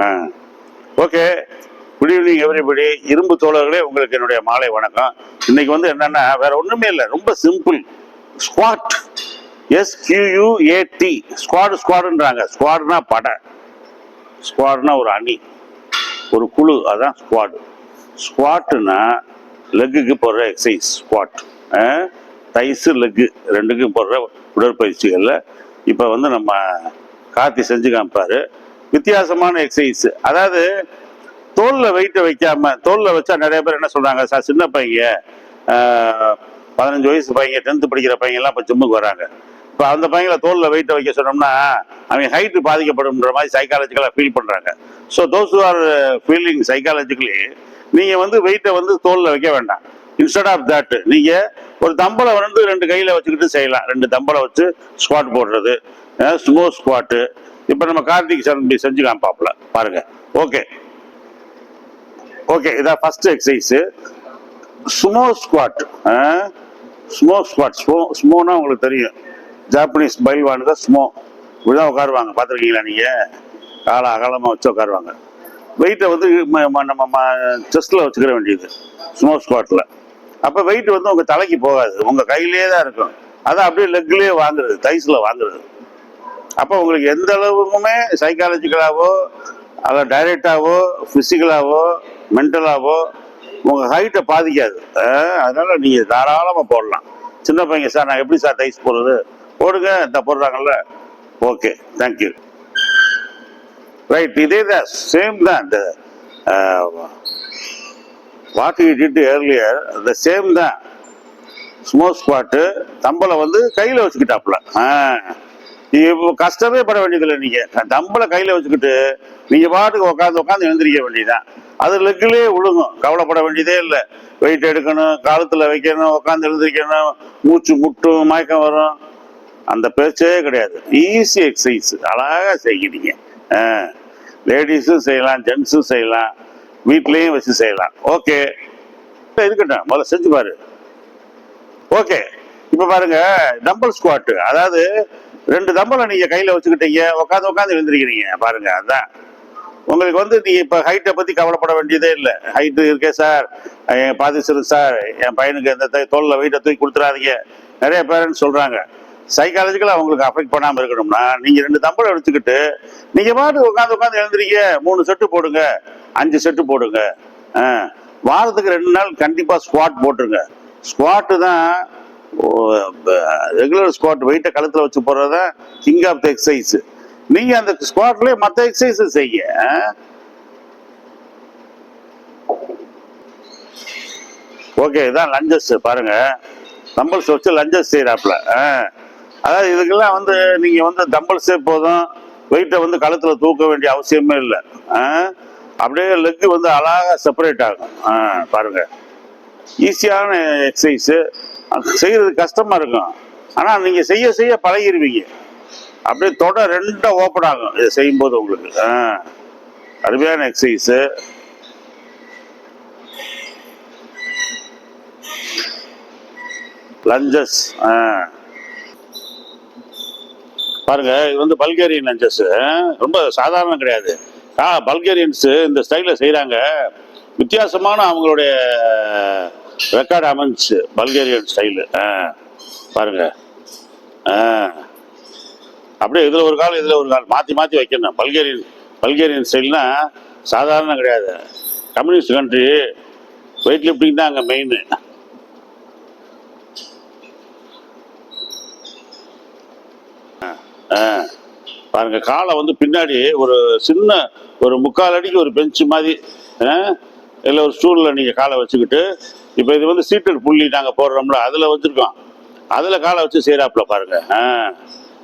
ஆ. Okay. Good evening everybody இரும்பு தோழர்களே உங்களுக்கு என்னுடைய மாலை வணக்கம். இன்னைக்கு வந்து என்னன்னா வேற ஒன்றுமே இல்லை. ரொம்ப simple squat S Q U A T squat ஸ்குவாடுன்றாங்க ஸ்குவாடுனா படை. ஸ்குவாடுனா ஒரு அணி. ஒரு குழு. அதான் ஸ்குவாடு ஸ்குவாட்டுனா லெக்குக்கு போடுற எக்ஸசைஸ் ஸ்குவாட் தைஸு லெக்கு ரெண்டுக்கும் போடுற உடற்பயிற்சிகளில். இப்போ வந்து நம்ம கார்த்தி செஞ்சு காமிப்பார் வித்தியாசமான எக்ஸசைஸ் அதாவது தோலில் வெயிட்டை வைக்காம தோலில் வச்சா நிறைய பேர் என்ன சொல்றாங்க சார் சின்ன பையன் பதினஞ்சு வயசு பையன் டென்த்து படிக்கிற பையன்லாம் இப்போ ஜிம்முக்கு வராங்க. இப்போ அந்த பையங்களை தோலில் வெயிட்டை வைக்க சொன்னோம்னா அவன் ஹைட்டு பாதிக்கப்படும்ன்ற மாதிரி சைக்காலஜிக்கலாக ஃபீல் பண்ணுறாங்க so those are feeling psychologically நீங்கள் வந்து வெயிட்டை வந்து தோலில் வைக்க வேண்டாம். இன்ஸ்டெட் ஆஃப் தட் நீங்கள் ஒரு தம்பளை வந்து ரெண்டு கையில் வச்சுக்கிட்டு செய்யலாம். ரெண்டு தம்பளை வச்சு ஸ்குவாட் போடுறது ஸ்மோ ஸ்குவாட்டு இப்போ நம்ம கார்த்திக் சரம்பி செஞ்சு காமிப்பாப்புல. பாருங்க. ஓகே ஓகே இதான் first exercise sumo squat sumo squat sumo ஸ்மோனா உங்களுக்கு தெரியும். ஜாப்பனீஸ் பைல்வானுங்க ஸ்மோ இப்படிதான் உட்காருவாங்க. பார்த்துருக்கீங்களா நீங்கள் கால அகலமாக வச்சு உட்காருவாங்க. வெயிட்டை வந்து ம- நம்ம செஸ்ட்டில் வச்சுக்கிற வேண்டியது. ஸ்மோ ஸ்குவாட்டில் அப்போ வெயிட் வந்து உங்கள் தலைக்கு போகாது. உங்கள் கையிலே தான் இருக்கும். அதான் அப்படியே லெக்லேயே வாங்குறது தைஸில் வாங்குறது. அப்போ உங்களுக்கு எந்த அளவுக்குமே சைக்காலஜிக்கலாகவோ அதை டைரெக்டாகவோ ஃபிசிக்கலாகவோ மென்டலாகவோ உங்கள் ஹைட்டை பாதிக்காது. அதனால் நீங்கள் தாராளமாக போடலாம். சின்ன பையன் சார் நான் எப்படி சார் டைஸ் போடுறது? போடுங்க இந்த போடுறாங்கல்ல. ஓகே தேங்க்யூ ரைட் இதே தான் சேம் தான். இந்த வாட் யூ டிட் ஏர்லியர் இந்த சேம் தான். ஸ்மோ ஸ்குவாட்டு தம்பலை வந்து கையில் வச்சுக்கிட்டாப்புல. ஆ. இப்போ கஷ்டமே பட வேண்டியதில்லை நீங்கள் தம்பளை கையில் வச்சுக்கிட்டு நீங்கள் பாட்டுக்கு உட்காந்து உட்காந்து எழுந்திரிக்க வேண்டியதுதான். அது லெக்கிலே விழுங்கும் கவலைப்பட வேண்டியதே இல்லை. வெயிட் எடுக்கணும் காலத்தில் வைக்கணும் உட்காந்து எழுந்திரிக்கணும் மூச்சு முட்டும் மயக்கம் வரும். அந்த பேச்சே கிடையாது. ஈஸி எக்ஸசைஸ் அழகாக செய்கிறீங்க. லேடிஸும் செய்யலாம் ஜென்ஸும் செய்யலாம் வீட்லேயும் வச்சு செய்யலாம். ஓகே இருக்கட்டும். முதல்ல செஞ்சு பாரு. ஓகே இப்போ பாருங்க டம்பல் ஸ்குவாட்டு அதாவது ரெண்டு தம்பலை நீங்க கையில வச்சுக்கிட்டீங்க உட்காந்து உட்காந்து எழுந்திருக்கிறீங்க. பாருங்க அதான். உங்களுக்கு வந்து நீங்க இப்ப ஹைட்டை பத்தி கவலைப்பட வேண்டியதே இல்லை. ஹைட்டு இருக்கே சார் என் பாதிச்சிரு சார் என் பையனுக்கு இந்த தோலில் வெயிட்டை தூக்கி கொடுத்துறாதீங்க. நிறைய பேரண்ட்ஸ் சொல்றாங்க. சைக்காலஜிக்கலாக அவங்களுக்கு அஃபெக்ட் பண்ணாமல் இருக்கணும்னா நீங்கள் ரெண்டு தம்பளை எடுத்துக்கிட்டு நீங்கள் பாட்டு உட்காந்து உட்காந்து எழுந்திரிங்க. மூணு செட்டு போடுங்க. அஞ்சு செட்டு போடுங்க. வாரத்துக்கு ரெண்டு நாள் கண்டிப்பாக ஸ்குவாட் போட்டுருங்க. ஸ்குவாட்டு தான் ரெகுலர் ஸ்குவாட் வெயிட்டை கழுத்தில் வச்சு போடுறது தான் கிங் ஆஃப் த எக்ஸசைஸ் நீங்கள் அந்த ஸ்குவாட்லேயே மற்ற எக்ஸசைஸ் செய்ய ஆ? ஓகே இதான் லஞ்சஸ் பாருங்க. தம்பல்ஸ் வச்சு லஞ்சஸ் செய்யறாப்ல அதாவது இதுக்கெல்லாம் வந்து நீங்கள் வந்து தம்பல்ஸே போதும். வெயிட்டை வந்து கழுத்தில் தூக்க வேண்டிய அவசியமே இல்லை. அப்படியே லெக்கு வந்து அழகாக செப்பரேட் ஆகும். ஆ, பாருங்கள் ஈஸியான எக்ஸசைஸு செய்யறது கஷ்டமா இருக்கும். ஆனா நீங்க செய்ய செய்ய பழகிருவீங்க. அப்படியே தொட ரெண்டா ஓப்பன் ஆகும். இதை செய்யும்போது உங்களுக்கு. ஆ, அருமையான எக்ஸசைஸு லஞ்சஸ் பாருங்க இது வந்து பல்கேரியன் லஞ்சஸ் ரொம்ப சாதாரணம் கிடையாது. ஆ பல்கேரியன்ஸ் இந்த ஸ்டைலில் செய்கிறாங்க வித்தியாசமான அவங்களுடைய ரெக்கார்டு அமைஞ்சிச்சு. பல்கேரியன் ஸ்டைலு பாருங்க. ஆ. அப்படியே இதில் ஒரு கால் இதில் ஒரு கால். மாற்றி மாற்றி வைக்கணும். பல்கேரியன் பல்கேரியன் ஸ்டைல்னா சாதாரணம் கிடையாது. கம்யூனிஸ்ட் கண்ட்ரி வெயிட் லிஃப்டிங் தான் அங்கே மெயின் பாருங்க காலை வந்து பின்னாடி ஒரு சின்ன ஒரு முக்கால் அடிக்கு ஒரு பெஞ்ச் மாதிரி இல்லை ஒரு ஸ்டூலில் நீங்கள் காலை வச்சுக்கிட்டு இப்போ இது வந்து சீட்டட் புள்ளி நாங்கள் போடுறோம்ல அதில் வச்சுருக்கோம். அதில் காலை வச்சு செய்கிறாப்புல பாருங்க. ஆ.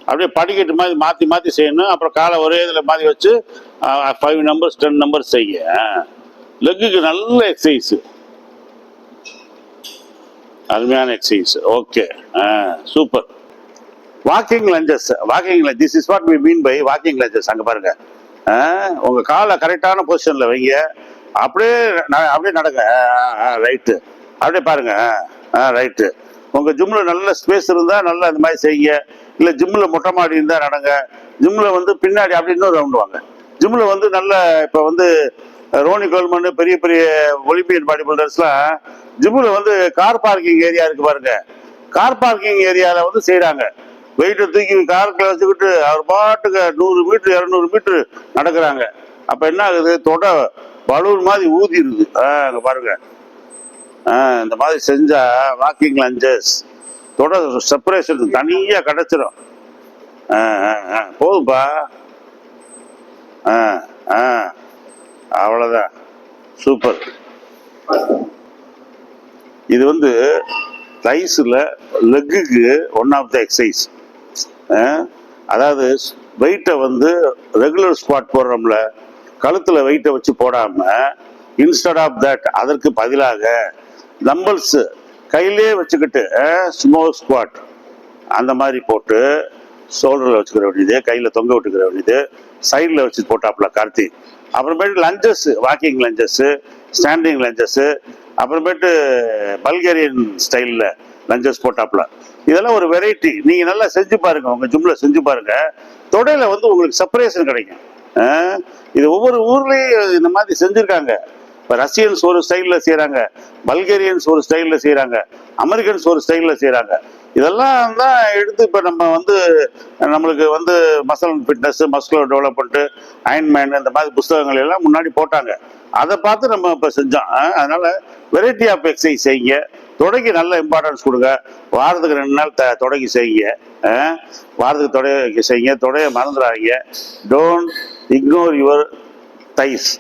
அப்படியே படிக்கட்டு மாதிரி மாற்றி மாற்றி செய்யணும். அப்புறம் காலை ஒரே இதில் மாதிரி வச்சு ஃபைவ் நம்பர்ஸ் டென் நம்பர்ஸ் செய்ய. லெக்குக்கு நல்ல எக்ஸசைஸு அருமையான exercise okay ah super walking lunges walking this is what we mean by walking lunges அங்கே பாருங்க. ஆ, உங்க காலை கரெக்டான பொசிஷனில் வைங்க. அப்படியே ந- அப்படியே நடங்க ரைட்டு அப்படியே பாருங்க. ரைட்டு உங்க ஜிம்ல நல்ல ஸ்பேஸ் இருந்தா நல்லா இந்த மாதிரி செய்யுங்க. இல்ல ஜிம்ல மொட்டை மாடி இருந்தா நடங்க. ஜிம்ல வந்து பின்னாடி அப்படி இன்னும் ரவுண்டு வாங்க. ஜிம்மில் வந்து நல்ல இப்போ வந்து ரோனி கோல்மன் பெரிய பெரிய ஒலிம்பியன் பாடி பில்டர்ஸ்லாம் ஜிம்மில் வந்து கார் பார்க்கிங் ஏரியா இருக்கு பாருங்க. கார் பார்க்கிங் ஏரியாவில் வந்து செய்கிறாங்க வெயிட்டை தூக்கி காருக்குள்ள வச்சுக்கிட்டு அவர் பாட்டுக்கு நூறு மீட்ரு இரநூறு மீட்ரு நடக்கிறாங்க. அப்போ என்ன ஆகுது? தொட பலூன் மாதிரி ஊதிடுது ஆ அங்கே பாருங்க. ஆ இந்த மாதிரி செஞ்சா வாக்கிங் லஞ்சஸ் தொடர் செப்பரேஷன் தனியாக கிடச்சிடும் ஆ ஆ ஆ போதும்பா. ஆ ஆ அவ்வளோதான் சூப்பர் இது வந்து ரைஸில் லெக்குக்கு ஒன் ஆஃப் த எக்ஸசைஸ் அதாவது வெயிட்டை வந்து ரெகுலர் ஸ்பாட் போடுறோம்ல கழுத்தில் வெயிட்டை வச்சு போடாமல் இன்ஸ்டட் ஆஃப் தட் அதற்கு பதிலாக டம்பல்ஸ் கையிலே வச்சுக்கிட்டு ஸ்மோ ஸ்குவாட் அந்த மாதிரி போட்டு ஷோல்டரில் வச்சுக்கிற வேண்டியது கையில் தொங்க விட்டுக்கிற வேண்டியது சைடில் வச்சு போட்டாப்புல கார்த்தி. அப்புறமேட்டு lunges walking lunges standing lunges அப்புறமேட்டு பல்கேரியன் ஸ்டைலில் லஞ்சஸ் போட்டாப்புல. இதெல்லாம் ஒரு வெரைட்டி நீங்கள் நல்லா செஞ்சு பாருங்கள் உங்கள் ஜிம்மில் செஞ்சு பாருங்கள் தொடையில் வந்து உங்களுக்கு செப்பரேஷன் கிடைக்கும். இது ஒவ்வொரு ஊர்லேயும் இந்த மாதிரி செஞ்சுருக்காங்க. இப்போ ரஷ்யன்ஸ் ஒரு ஸ்டைலில் செய்கிறாங்க பல்கேரியன்ஸ் ஒரு ஸ்டைலில் செய்கிறாங்க அமெரிக்கன்ஸ் ஒரு ஸ்டைலில் செய்கிறாங்க இதெல்லாம் தான் எடுத்து இப்போ நம்ம வந்து நம்மளுக்கு வந்து muscle fitness muscular development Ironman இந்த மாதிரி புஸ்தகங்கள் எல்லாம் முன்னாடி போட்டாங்க. அதை பார்த்து நம்ம இப்போ செஞ்சோம். ஆ, வெரைட்டி ஆஃப் எக்ஸசைஸ் செய்யுங்க. தொடங்கி நல்ல இம்பார்ட்டன்ஸ் கொடுங்க. வாரத்துக்கு ரெண்டு நாள் த தொடங்கி செய்யுங்க. ஆ, வாரத்துக்கு தொடைய செய்யுங்க. தொடைய மறந்துடாதீங்க. டோன்ட் இக்னோர் யுவர் தைஸ்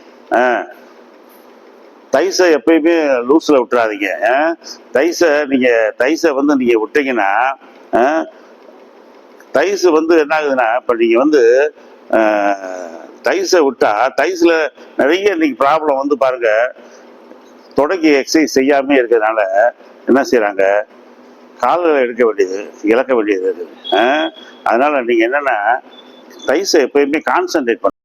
தைஸை எப்பயுமே லூஸில் விட்டுறாதீங்க. தைஸை நீங்கள் தைஸை வந்து நீங்கள் விட்டீங்கன்னா தைஸ் வந்து என்ன ஆகுதுன்னா இப்போ நீங்கள் வந்து தைஸை விட்டால் தைஸில் நிறைய இன்னைக்கு ப்ராப்ளம் வந்து பாருங்க. தொடங்கி எக்ஸசைஸ் செய்யாமே இருக்கிறதுனால என்ன செய்கிறாங்க கால்களை எடுக்க வேண்டியது இழக்க வேண்டியது இருக்குது. ஆ? நீங்கள் என்னென்னா தைஸை எப்பயுமே கான்சன்ட்ரேட் பண்ண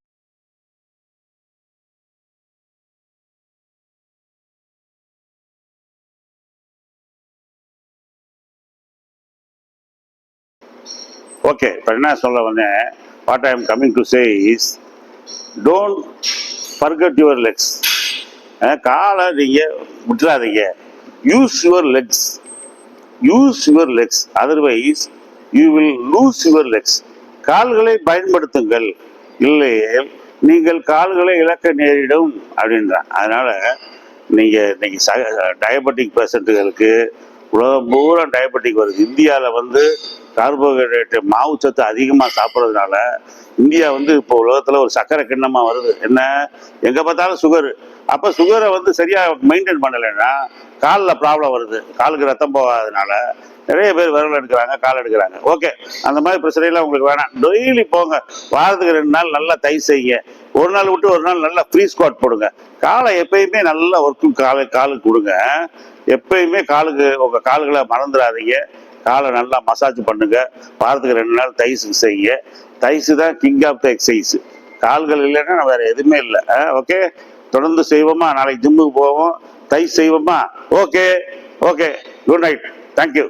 ஓகே இப்போ என்ன சொல்ல வந்தேன்? What I am coming to say is don't forget your legs காலை நீங்கள் விட்டுறாதீங்க. Use your legs use your legs otherwise you will lose your legs கால்களை பயன்படுத்துங்கள். இல்லையே நீங்கள் கால்களை இழக்க நேரிடும் அப்படின்றான். அதனால நீங்கள் இன்னைக்கு ச டயபெட்டிக் பேஷண்ட்டுகளுக்கு உலகம் பூரா டயபெட்டிக் வருது. இந்தியாவில் வந்து கார்போஹைட்ரேட் மாவு சத்து அதிகமாக சாப்பிட்றதுனால இந்தியா வந்து இப்போ உலகத்தில் ஒரு சக்கரை கிண்ணமாக வருது. என்ன? எங்கே பார்த்தாலும் சுகரு அப்போ சுகரை வந்து சரியாக மெயின்டைன் பண்ணலைன்னா காலில் ப்ராப்ளம் வருது. காலுக்கு ரத்தம் போகாதனால நிறைய பேர் விரல் எடுக்கிறாங்க கால் எடுக்கிறாங்க. ஓகே அந்த மாதிரி பிரச்சனைலாம் உங்களுக்கு வேணாம். டெய்லி போங்க. வாரத்துக்கு ரெண்டு நாள் நல்லா தை செய்யுங்க. ஒரு நாள் விட்டு ஒரு நாள் நல்லா ஃப்ரீ ஸ்குவாட் போடுங்க. காலை எப்பயுமே நல்லா ஒர்க்கும் காலை காலுக்கு கொடுங்க. எப்பயுமே காலுக்கு உங்கள் கால்களை மறந்துடாதீங்க. காலை நல்லா மசாஜ் பண்ணுங்க. வாரத்துக்கு ரெண்டு நாள் தைஸு செய்யுங்க. தைஸு தான் கிங் ஆஃப் த எக்ஸசைஸ் கால்கள் இல்லைன்னா வேறு எதுவுமே இல்லை. ஓகே தொடர்ந்து செய்வோமா? நாளைக்கு ஜிம்முக்கு போவோம்? தை செய்வோமா? Okay okay good night thank you